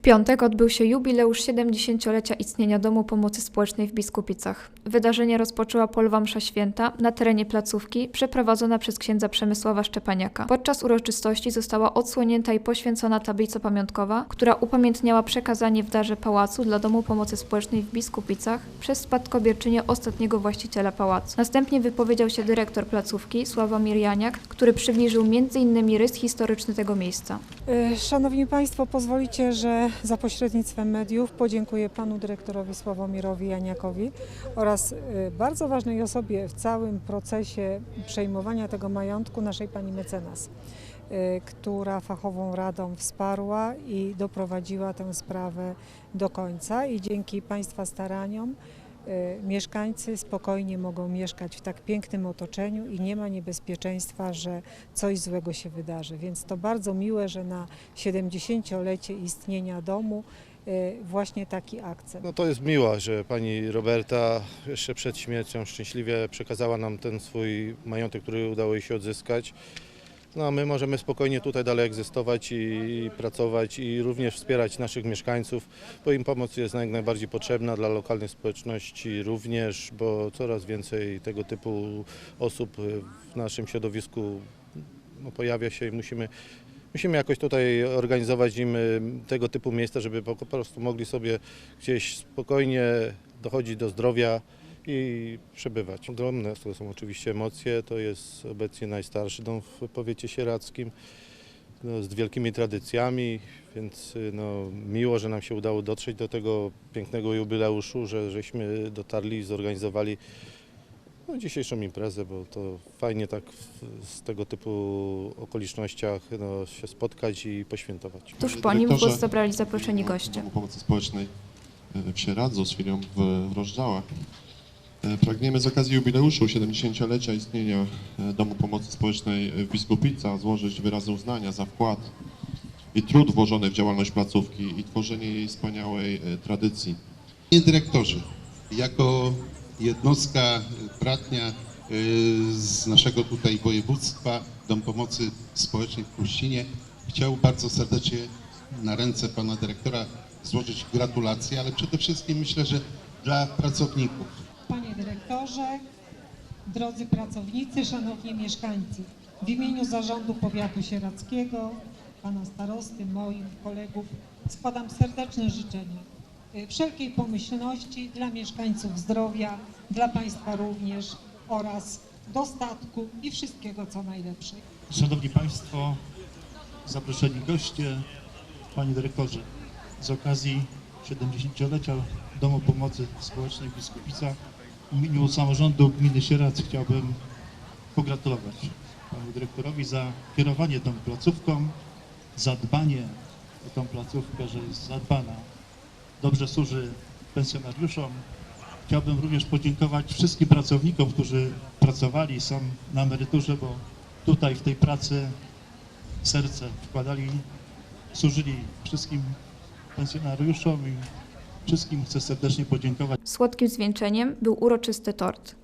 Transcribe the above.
W piątek odbył się jubileusz 70-lecia istnienia Domu Pomocy Społecznej w Biskupicach. Wydarzenie rozpoczęła polwa msza święta na terenie placówki, przeprowadzona przez księdza Przemysława Szczepaniaka. Podczas uroczystości została odsłonięta i poświęcona tablica pamiątkowa, która upamiętniała przekazanie w darze pałacu dla Domu Pomocy Społecznej w Biskupicach przez spadkobierczynię ostatniego właściciela pałacu. Następnie wypowiedział się dyrektor placówki Sławomir Janiak, który przybliżył m.in. rys historyczny tego miejsca. E, Szanowni Państwo, pozwolicie, że za pośrednictwem mediów. Podziękuję panu dyrektorowi Sławomirowi Janiakowi oraz e, bardzo ważnej osobie w całym procesie przejmowania tego majątku, naszej pani mecenas, e, która fachową radą wsparła i doprowadziła tę sprawę do końca. I dzięki Państwa staraniom mieszkańcy spokojnie mogą mieszkać w tak pięknym otoczeniu i nie ma niebezpieczeństwa, że coś złego się wydarzy. Więc to bardzo miłe, że na 70-lecie istnienia domu e, właśnie taki akcent. No to jest miło, że pani Roberta jeszcze przed śmiercią szczęśliwie przekazała nam ten swój majątek, który udało jej się odzyskać. No a my możemy spokojnie tutaj dalej egzystować i pracować i również wspierać naszych mieszkańców, bo im pomoc jest jak najbardziej potrzebna dla lokalnej społeczności również, bo coraz więcej tego typu osób w naszym środowisku no, pojawia się i musimy Musimy jakoś tutaj organizować im tego typu miejsca, żeby po prostu mogli sobie gdzieś spokojnie dochodzić do zdrowia i przebywać. Ogromne to są oczywiście emocje, to jest obecnie najstarszy dom w powiecie sieradzkim no, z wielkimi tradycjami, więc no, miło, że nam się udało dotrzeć do tego pięknego jubileuszu, że żeśmy dotarli i zorganizowali no, dzisiejszą imprezę, bo to fajnie tak w, z tego typu okolicznościach no, się spotkać i poświętować. Tuż po nim głos zabrali zaproszeni goście. Pomocy Społecznej e, w Sieradzu z w, w Rozdziałach. E, Pragniemy z okazji jubileuszu 70-lecia istnienia e, Domu Pomocy Społecznej w Biskupica złożyć wyrazy uznania za wkład i trud włożony w działalność placówki i tworzenie jej wspaniałej e, tradycji. Panie dyrektorze, jako jednostka bratnia z naszego tutaj województwa, Dom Pomocy Społecznej w Pruścinie, chciał bardzo serdecznie na ręce pana dyrektora złożyć gratulacje, ale przede wszystkim myślę, że dla pracowników. Dyrektorze, drodzy pracownicy, szanowni mieszkańcy, w imieniu Zarządu Powiatu Sieradzkiego, pana starosty, moich kolegów składam serdeczne życzenia y, wszelkiej pomyślności dla mieszkańców zdrowia, dla Państwa również oraz dostatku i wszystkiego co najlepsze. Szanowni Państwo, zaproszeni goście, Panie Dyrektorze, z okazji 70-lecia Domu Pomocy Społecznej w Biskupicach w imieniu samorządu gminy Sieradz chciałbym pogratulować Panu Dyrektorowi za kierowanie tą placówką, za dbanie o tą placówkę, że jest zadbana, dobrze służy pensjonariuszom. Chciałbym również podziękować wszystkim pracownikom, którzy pracowali, są na emeryturze, bo tutaj w tej pracy serce wkładali, służyli wszystkim pensjonariuszom i wszystkim chcę serdecznie podziękować. Słodkim zwieńczeniem był uroczysty tort.